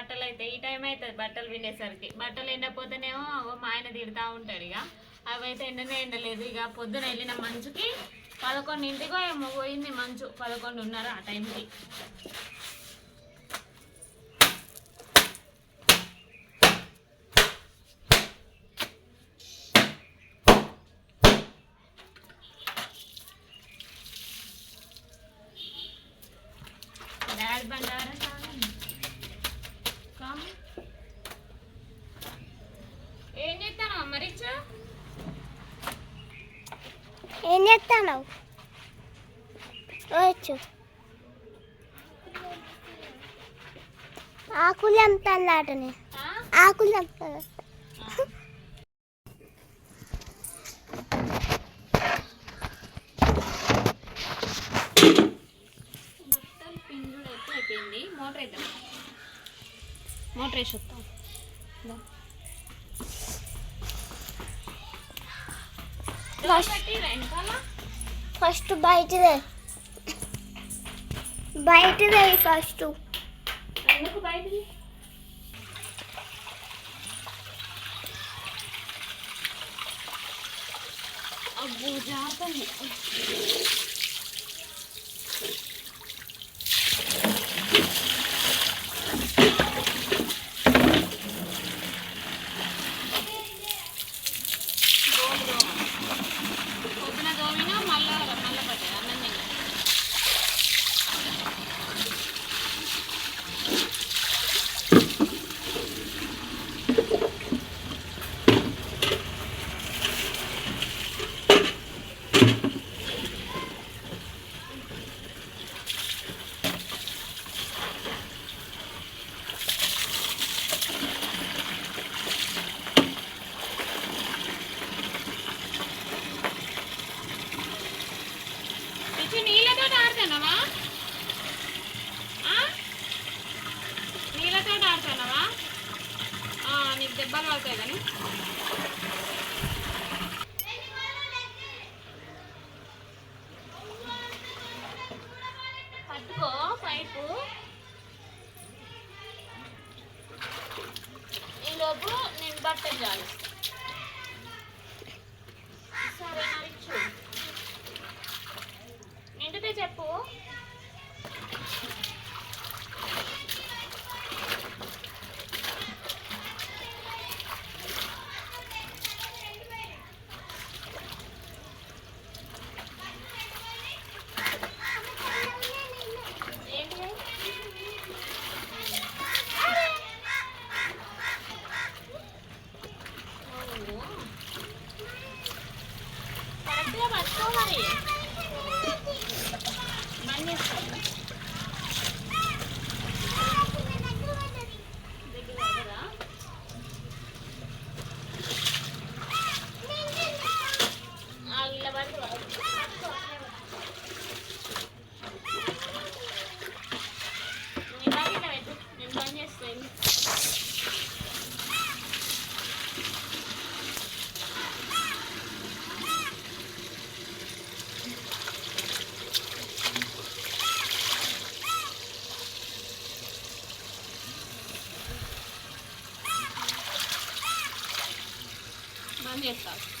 బట్టలు అయితే ఈ టైం అవుతుంది బట్టలు పిండేసరికి బట్టలు ఎండపోతేనేమో ఓ మా ఆయన తిడతా ఉంటాడు ఇక. అవి అయితే ఎండనే ఎండలేదు. ఇక పొద్దున వెళ్ళిన మంచుకి పదకొండింటికో ఏమో పోయింది మంచు. పదకొండున్నర ఆ టైంకి. డాడ్ బండారా ఏం చేస్తాను వచ్చు ఆకులు అమ్ముతాను ఆటని ఆకులు అమ్ముతాను ఫస్ట్ బయటదే బయటదే ఫస్ట్ ఎందుకు బయటికి అబ్బో జాతని బట్టలు caneta.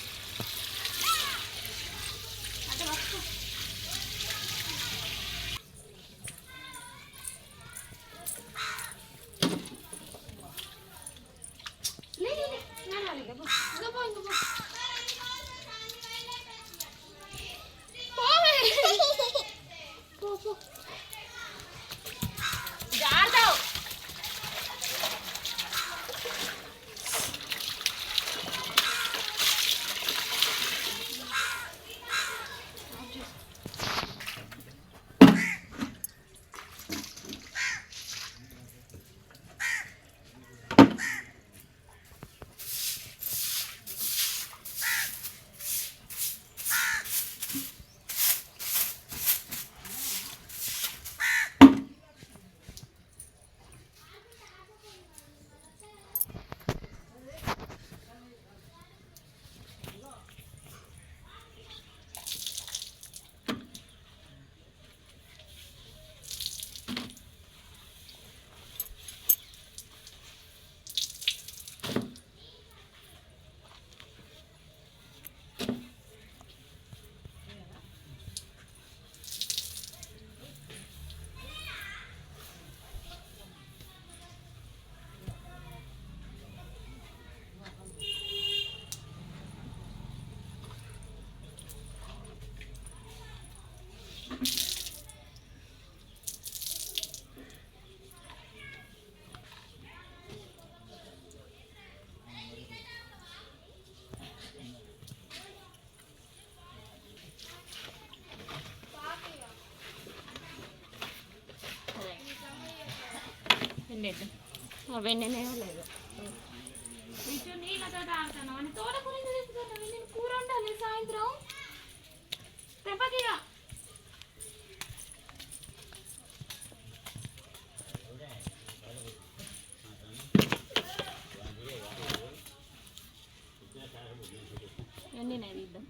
ఉండేది అవన్నీ లేదు ఇటు నీళ్ళతో ఆడుతాను అని తోట కూర ఎందుకు తీసుకున్నావు నేను కూర ఉండాలి సాయంత్రం తెప్పకిగా ఎండినాయి తీద్దాం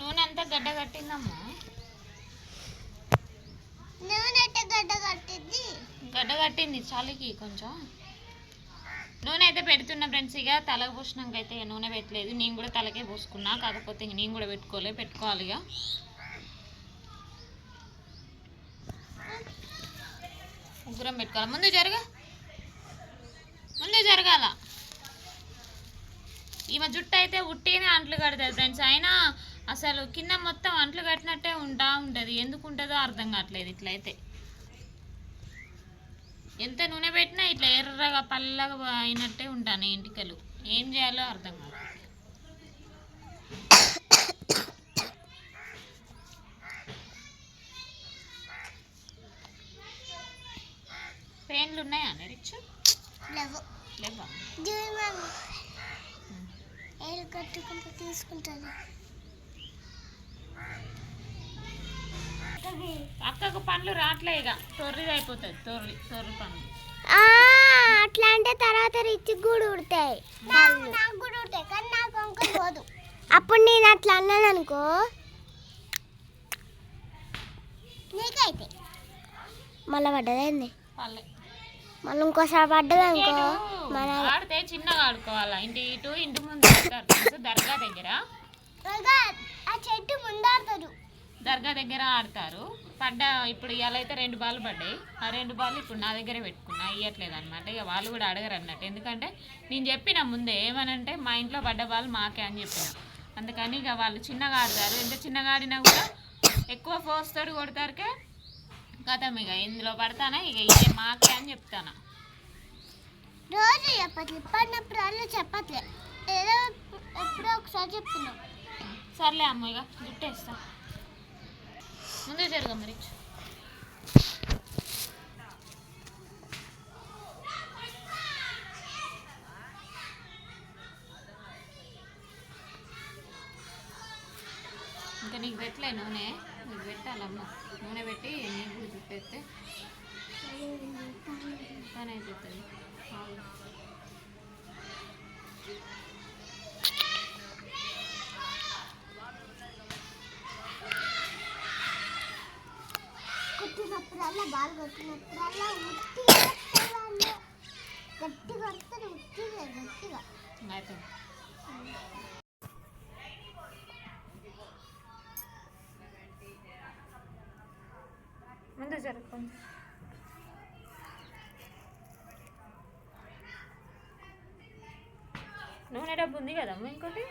నూనె అంతా గడ్డ కట్టిందమ్మా. నూనెట్ట గడ్డ కట్టింది. గడ్డ కట్టింది చలికి కొంచెం. నూనె అయితే పెడుతున్నా ఫ్రెండ్స్ ఇక తలకు పోసినాక అయితే ఇక నూనె పెట్టలేదు. నేను కూడా తలకే పోసుకున్నా కాకపోతే ఇంక నేను కూడా పెట్టుకోలే పెట్టుకోవాలి ఇక. ముగ్గురం పెట్టుకోవాలి? ముందు జరగ. ముందు జరగాల. ఈమె జుట్టు అయితే ఉట్టినే అంట్లు కడుతుంది ఫ్రెండ్స్. అయినా అసలు కింద మొత్తం అంట్లు కట్టినట్టే ఉంటా ఉంటుంది. ఎందుకు ఉంటుందో అర్థం కావట్లేదు ఇట్లయితే. ఎంత నూనె పెట్టినా ఇట్లా ఎర్రగా పల్లగా అయినట్టే ఉంటాను ఎంటికలు ఏం చేయాలో అర్థం కాదు పెయిన్లు ఉన్నాయా రిచ్? లేవు. లేవా? జూమమ్మ అక్కకు పండ్లు రావట్లే ఇక. తొర్రిది అయిపోతుంది తొర్రి తొర్రి పండ్లు. అట్లా అంటే తర్వాత రిచి కూడా ఉడతాయి. నాకు కూడా ఉడతాయి కానీ నాకు పోదు. అప్పుడు నేను అట్లా అన్నాను అనుకో. నీకైతే మళ్ళీ పడ్డదేంది పల్లె. మళ్ళీ ఇంకోసారి పడ్డది అనుకో? మన ఆడితే చిన్నగా ఆడుకోవాలా? ఇంటి ఇటు ఇంటి ముందు దర్గా దగ్గర. ఆ చెట్టు ముందాడుతారు దర్గా దగ్గర ఆడతారు. పడ్డ ఇప్పుడు ఇవాళ అయితే రెండు బాల్ పడ్డాయి. ఆ రెండు బాల్ ఇప్పుడు నా దగ్గరే పెట్టుకున్నా ఇవ్వట్లేదు అనమాట ఇక వాళ్ళు కూడా అడగరు అన్నట్టు. ఎందుకంటే నేను చెప్పిన ముందే ఏమనంటే మా ఇంట్లో పడ్డ బాల్ మాకే అని చెప్పిన. అందుకని ఇక వాళ్ళు చిన్నగా ఆడతారు. ఎంత చిన్నగా ఆడినా కూడా ఎక్కువ ఫోర్స్ తోటి కొడతారుకే కథం ఇక. ఇందులో పడతానా? ఇక ఇదే మాకే అని చెప్తాను? రోజు చెప్పట్లే. పడినప్పుడు వాళ్ళు చెప్పట్లే. ఏదో ఎప్పుడో ఒకసారి చెప్తున్నాం. సర్లే అమ్మ ఇక జుట్టేస్తా. ముందే జరుగు మరి ఇంకా నీకు పెట్టలే నూనె నీకు పెట్టాలమ్మ నూనె పెట్టి నీకు కూడా జుట్టేస్తే పని అయిపోతుంది కుట్టినప్పుడల్లా బాగా కొట్టినప్పుడల్లా ఉట్టి గట్టి కొడుతుంది ఉట్టిగా గట్టిగా. ముందు జరుపుకోండి. నూనె డబ్బు ఉంది కదమ్మా ఇంకోటి?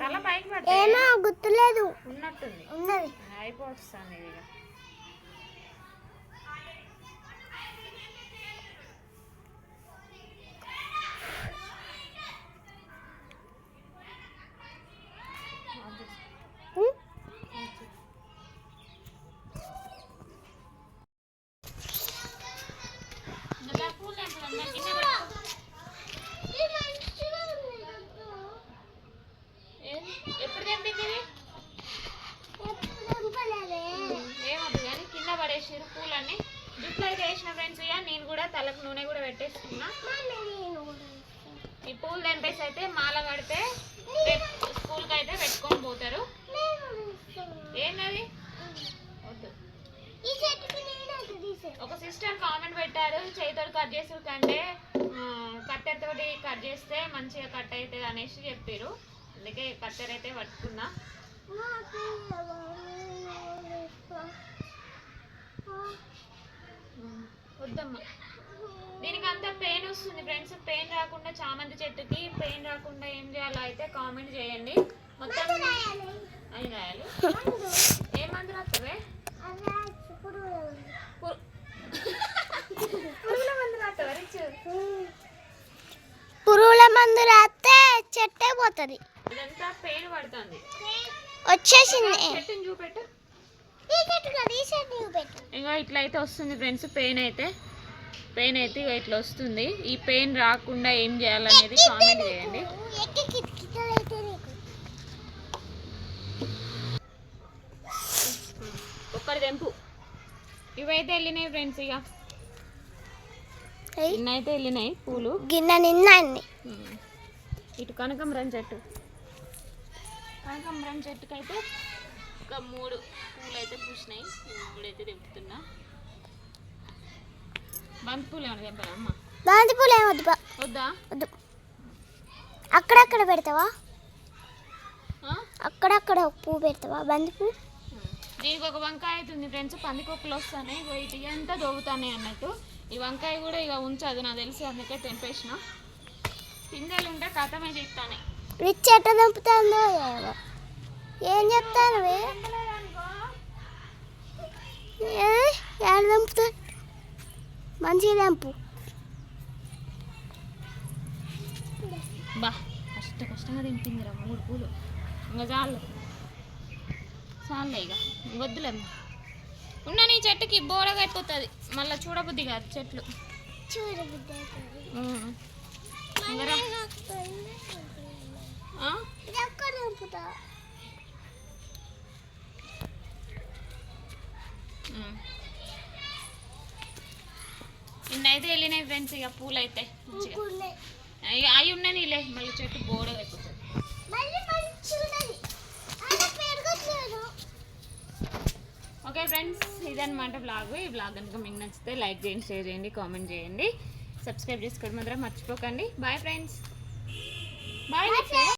తల పైకి పడితే ఏమో గుర్తులేదు. ఉన్నట్టుంది. ఉన్నది. అయిపోతుంది ఇది ఇక ఉం? ఇంకా పూలు తెంపుదాం. దాని కింద పెట్టుకో. ఎప్పుడు తెంపింది ఇవి? ఏమొద్దు కానీ కింద పడేసారు పూలన్నీ జుట్లు అయితే వేసిన ఫ్రెండ్స్ ఇక నేను కూడా తలకు నూనె కూడా పెట్టేసుకున్నా ఈ పూలు తెంపేసి అయితే మాల కడితే రేపు స్కూల్కి అయితే పెట్టుకొని పోతారు ఏంటది వద్దు ఈ చెట్టుకు నేను అటు తీసే ఒక సిస్టర్ కామెంట్ పెట్టారు చేతితో కట్ చేసి కంటే కత్తెరతోటి కట్ చేస్తే మంచిగా కట్ అవుతుంది అనేసి చెప్పారు. అందుకే కత్తెర అయితే పట్టుకున్నా. వద్దమ్మా. దీనికి అంతా పెయిన్ వస్తుంది ఫ్రెండ్స్ పెయిన్ రాకుండా చామంతి చెట్టుకి పెయిన్ రాకుండా ఏం చేయాలో అయితే కామెంట్ చేయండి. మొత్తం అని రాయాలి. పడుతుంది. వచ్చేసింది. ఇంకా ఇట్లా అయితే వస్తుంది ఫ్రెండ్స్ పెయిన్ అయితే. పెయిన్ అయితే ఇట్లా వస్తుంది. ఈ పెయిన్ రాకుండా ఏం చేయాలనేది కామెంట్ చేయండి. ఒక్కడి తెంపు. ఇవైతే వెళ్ళినాయి ఫ్రెండ్స్ ఇక ఇన్నైతే వెళ్ళినాయి పూలు. గిన్నె నిన్న. ఇటు కనకాంబరం చెట్టు. కనకాంబరం చెట్టుకైతే ఒక మూడు పూలు అయితే పూసినాయి ఇప్పుడైతే తెంపుతున్నా. బంతి పూలు ఏమైనా తెంపరా అమ్మ? బంతి పూలు ఏమొద్దు బా. వద్దా? వద్దు. అక్కడక్కడ పెడతావా? ఆ? అక్కడక్కడ పువ్వు పెడతావా? బంతి పువ్వు? దీనికి ఒక వంకాయ అవుతుంది ఫ్రెండ్స్. పందికొక్కులు వస్తాయి ఇగో ఇటు అంతా దొవుతాయి అన్నట్టు. ఈ వంకాయ కూడా ఇక ఉంచదు నాకు తెలిసి అందుకే తెంపేసిన. పిందెలు ఉంటే కథమే చెప్తానే. రిచ్ ఎట్ట దంపుతుందో. ఏం చెప్తాను ఏడ దంపుతా మంచిగా దంపు. బా కష్ట కష్టంగా తింటుందిరా మూడు పూలు. ఇంకా చాలు. చాలే ఇక వద్దులే ఉన్న నీ చెట్టుకి బోడగా అయిపోతుంది మళ్ళీ చూడబుద్ధి కాదు చెట్లు. ఉమ్. ఇన్నైతే వెళ్ళినాయి ఫ్రెండ్స్ ఇక పూలు అయితే మంచిగా. ఇక అవి ఉన్నాయి నీలే మళ్ళీ చెట్టు బోడగా అయిపోతుంది. ఓకే ఫ్రెండ్స్ ఇదన్నమాట బ్లాగ్ ఈ బ్లాగ్ కనుక మీకు నచ్చితే లైక్ చేయండి షేర్ చేయండి కామెంట్ చేయండి. సబ్స్క్రైబ్ చేసుకోవడం మాత్రం మర్చిపోకండి. Bye friends bye